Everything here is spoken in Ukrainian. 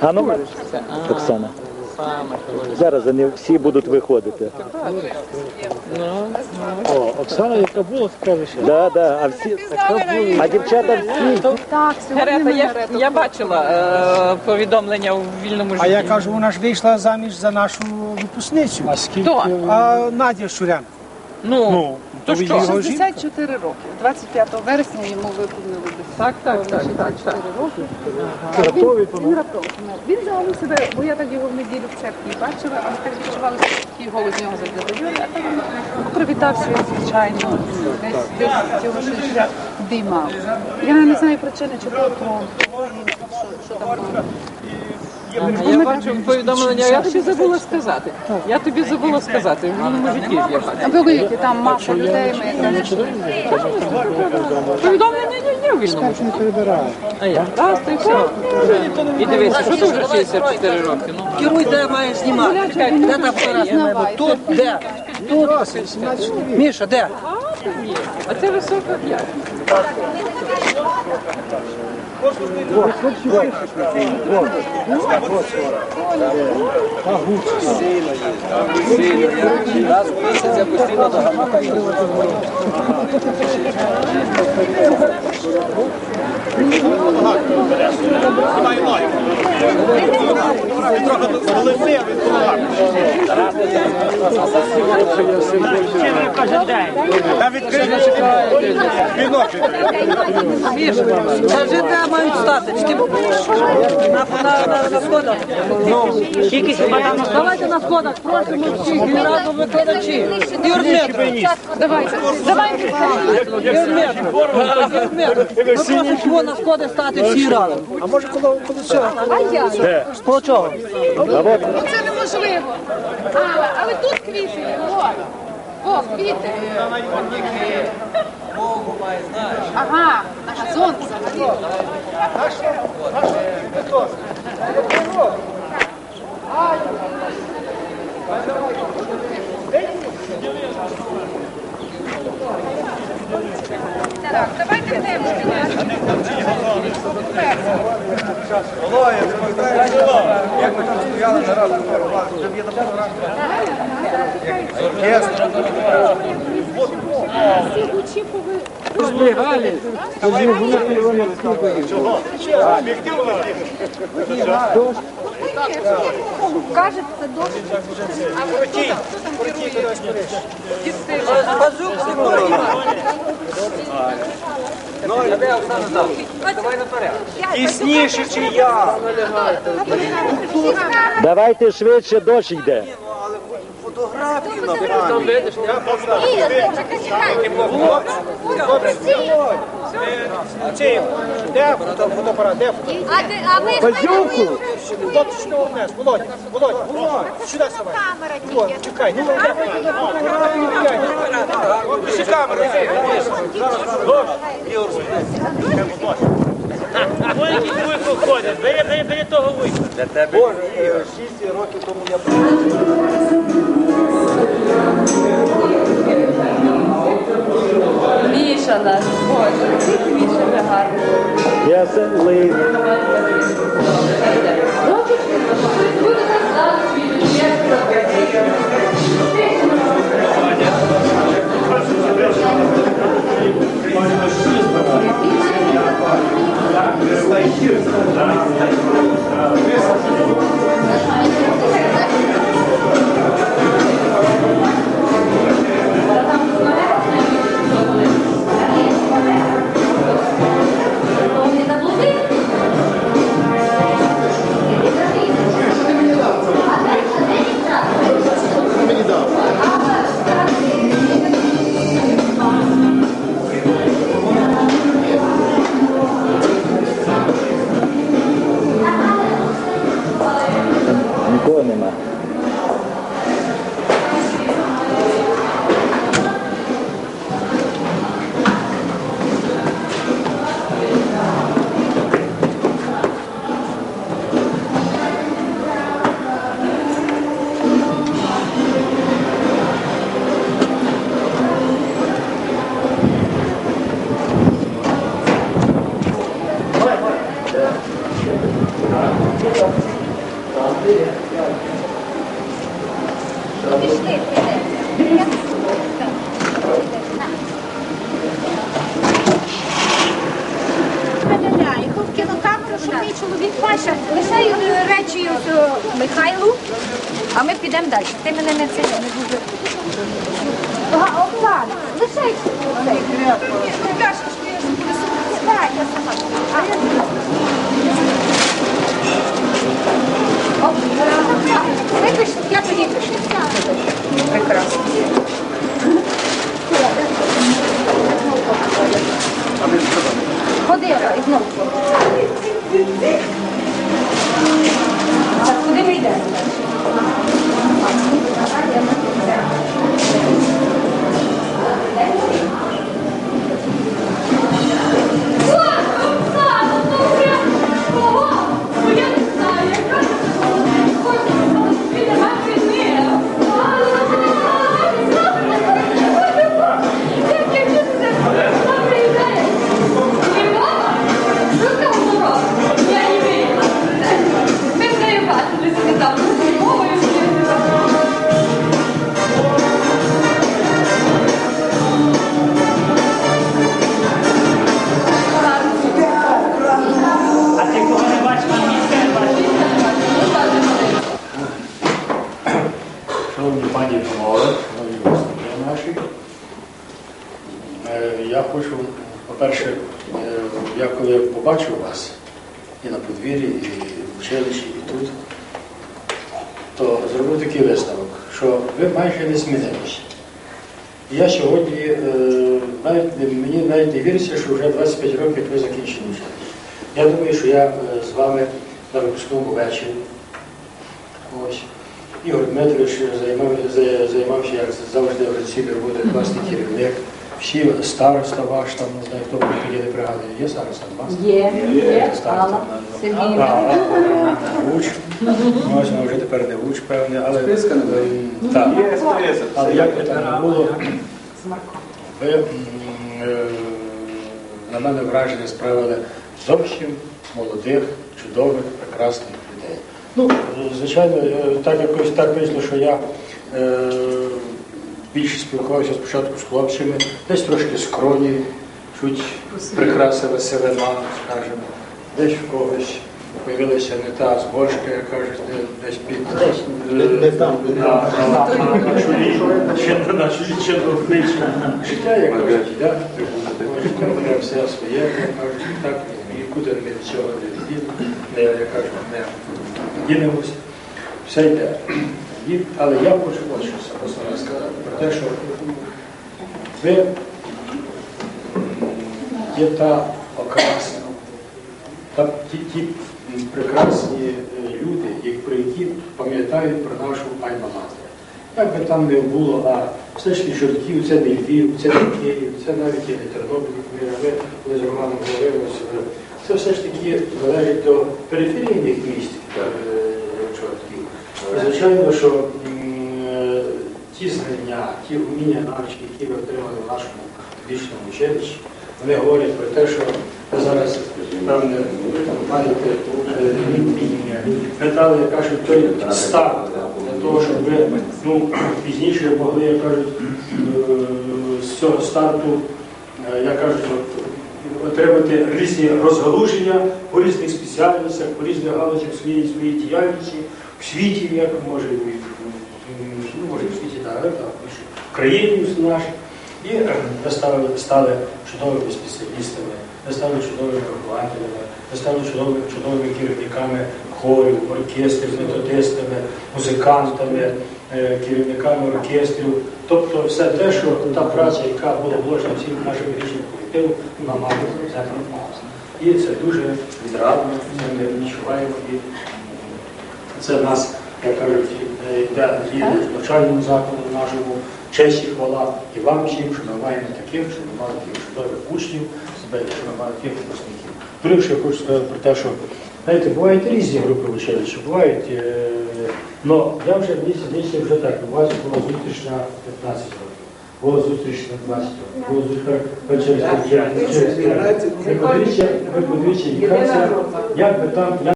А ну, Оксана. Зараз вони всі будуть виходити. О, Оксана, яка була, скаже ще. Да, да, а всі, а дівчата всі. Так, сьогодні Герета, я, я бачила е, повідомлення у вільному житті. А я кажу, вона ж вийшла заміж за нашу випускницю. А скільки? А Надя Щурян. Ну, Ну, то що? його жінка? 64 роки. 25 вересня йому виповнили десь. Так, так, так, так, 64 так. роки. Раптовий Він раптово помер. Він загалом себе, бо я так його в неділю в церкві бачила, але так відчували, що такий голос нього задовольний, а так він привітався, як звичайно, десь, десь цього життя димав. Я не знаю причини, чи то трон, що, що там було. Я бачу повідомлення, я тобі забула сказати. Я тобі забула сказати, в вільному житті я бачу. Великі, там маса людей, ми Повідомлення є, є в вільному житті. А я? Раз, ти все. І дивися, що ти вже 64 роки? Ну, Керуй, де має знімати. Де та фотографія має бути? Тут, де? Тут. Міша, де? а це висока п'ять. Раз в місяць я постійно до гамака їду. Та відкрити вінок. Міша, скажи, де стати? Чи ти на, сходах? Тільки хіба там Давайте на сходах, просимо всіх, генератор викладачі. Дмитрович, Давайте, давайте. Дмитрович, ми просимо всього на сходи стати всі разом. А може коло, коло цього? А я? Коло чого? Це неможливо. Але, але тут квіти. О, о квіти. Ага, на газон взагалі. Так, давайте йдемо. Як ми там стояли на разу, вже є Кажуть, це дощ. А ви хто там? Хто там керує? Дістиль. Базук Давай наперед. Тісніше, чи я? давайте швидше дощ йде. Фотографію Там видиш, Чи, де фото- фотоапарат, де фото? А, ти, а ви ж Базюку! Хлопці, що його вниз? Володь, Володь, Володь, сюди ставай. камера Володь, тільки. чекай, ну, де фотографію, чекай. Ще камера, Боже, Ігор, 6 років тому я Міша наш, боже, який Міша вже гарний. Ясен лист. Нікого Пішли, прийдемо. Щоб мій чоловік Паша, речі Михайлу, а ми підемо далі. Ти мене не це не дуже. Лишай. Прекрасно. Шановні пані і панове, шановні наші. Е, Я хочу, по-перше, е, я коли побачив вас і на подвір'ї, і в училищі, і тут, то зробив такий висновок, що ви майже не змінилися. Я сьогодні, е, навіть, мені навіть не віриться, що вже 25 років ви закінчили. Я думаю, що я з вами на випускному вечорі. Ось. Ігор Дмитрович займав, займався, як завжди, організаційною роботою класний керівник. Всі староста ваш, там, не знаю, хто буде тоді не пригадує. Є староста у вас? Є, є, Староста, Алла а, Сергіївна. а, а, Вуч. Ось, ну, вже тепер не Вуч, певне, але... ем, Так. Але як би там не було, ви е, на мене враження справили зовсім молодих, чудових, прекрасних людей. Ну, звичайно, е, так якось так вийшло, що я е, більше спілкувався спочатку з хлопцями, десь трошки скроні, чуть прикраса веселина, скажімо, десь в когось. Появилася не та зборшка, як кажуть, де- десь під не на, чолі, чи на чолі, чи на обличчі. Життя, як кажуть, да? життя все своє, як кажуть, так, нікуди ми від цього не не, як кажуть, не дінемося. Все йде. Але я хочу ось щось сказати про те, що ви є та окраса, та ті, ті прекрасні е, люди, які- про які пам'ятають про нашу Альма-Матер. Як би там не було, а все ж Чортків, це не Львів, це не Київ, це навіть і не Тернопіль, ми з Романом говорили, це все ж таки належить до периферійних міст е. І, Звичайно, що е, ті знання, ті вміння навички, які ви отримали в нашому вічному училищі, вони говорять про те, що ви зараз, певне, маєте е, метали, як кажуть, той старт для того, щоб ви ну, пізніше могли, як кажуть, з цього старту, як кажуть, отримати різні розгалуження по різних спеціальностях, по різних галузях своєї своєї діяльності, в світі, як може, в- ну, може, в світі, так, але так, в країні нашій. І е, ви стали, стали чудовими спеціалістами, ви стали чудовими вихователями, ви стали чудовими, чудовими керівниками хорів, оркестрів, методистами, музикантами, е, керівниками оркестрів. Тобто все те, що та праця, яка була вложена всім нашим річним колективом, вона має запропонувалася. І це дуже відрадно, це ми відчуваємо. І це в нас, як кажуть, е, йде і навчальному закладу нашому, честь і хвала і вам всім, що ми маємо таких, що ми маємо таких чудових учнів, що ми маємо таких випускників. Друге, що я хочу сказати про те, що знаєте, бувають різні групи училища, бувають, е, ну я вже місяць вже так, у вас була зустріч на 15 років. Була зустріч на 20 років. Була зустріч через через- Ви подивіться, як би там.